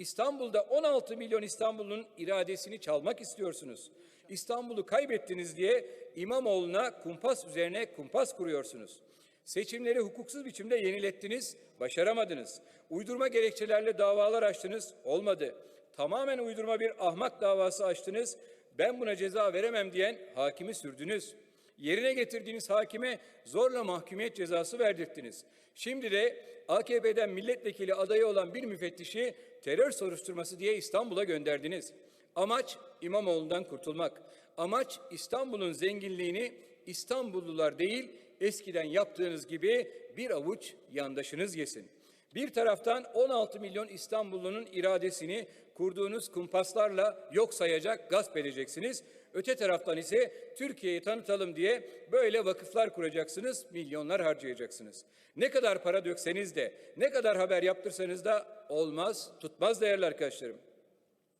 İstanbul'da 16 milyon İstanbul'un iradesini çalmak istiyorsunuz. İstanbul'u kaybettiniz diye İmamoğlu'na kumpas üzerine kumpas kuruyorsunuz. Seçimleri hukuksuz biçimde yenilettiniz, başaramadınız. Uydurma gerekçelerle davalar açtınız, olmadı. Tamamen uydurma bir ahmak davası açtınız, ben buna ceza veremem diyen hakimi sürdünüz. Yerine getirdiğiniz hakime zorla mahkumiyet cezası verdirttiniz. Şimdi de AKP'den milletvekili adayı olan bir müfettişi terör soruşturması diye İstanbul'a gönderdiniz. Amaç İmamoğlu'ndan kurtulmak. Amaç İstanbul'un zenginliğini İstanbullular değil eskiden yaptığınız gibi bir avuç yandaşınız yesin. Bir taraftan 16 milyon İstanbullunun iradesini kurduğunuz kumpaslarla yok sayacak, gasp edeceksiniz. Öte taraftan ise Türkiye'yi tanıtalım diye böyle vakıflar kuracaksınız, milyonlar harcayacaksınız. Ne kadar para dökseniz de, ne kadar haber yaptırsanız da olmaz, tutmaz değerli arkadaşlarım.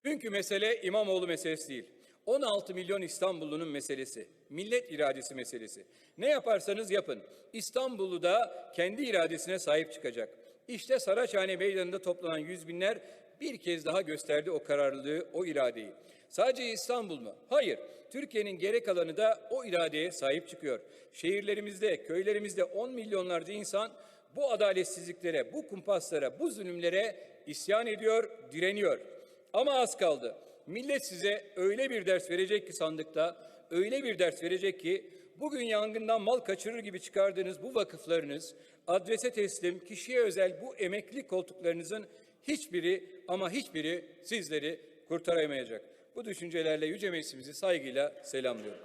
Çünkü mesele İmamoğlu meselesi değil. 16 milyon İstanbullunun meselesi, millet iradesi meselesi. Ne yaparsanız yapın, İstanbullu da kendi iradesine sahip çıkacak. İşte Saraçhane Meydanı'nda toplanan yüz binler bir kez daha gösterdi o kararlılığı, o iradeyi. Sadece İstanbul mu? Hayır. Türkiye'nin gerek alanı da o iradeye sahip çıkıyor. Şehirlerimizde, köylerimizde 10 milyonlarca insan bu adaletsizliklere, bu kumpaslara, bu zulümlere isyan ediyor, direniyor. Ama az kaldı. Millet size öyle bir ders verecek ki sandıkta, öyle bir ders verecek ki bugün yangından mal kaçırır gibi çıkardığınız bu vakıflarınız, adrese teslim, kişiye özel bu emekli koltuklarınızın hiçbiri ama hiçbiri sizleri kurtaramayacak. Bu düşüncelerle Yüce Meclisimizi saygıyla selamlıyorum.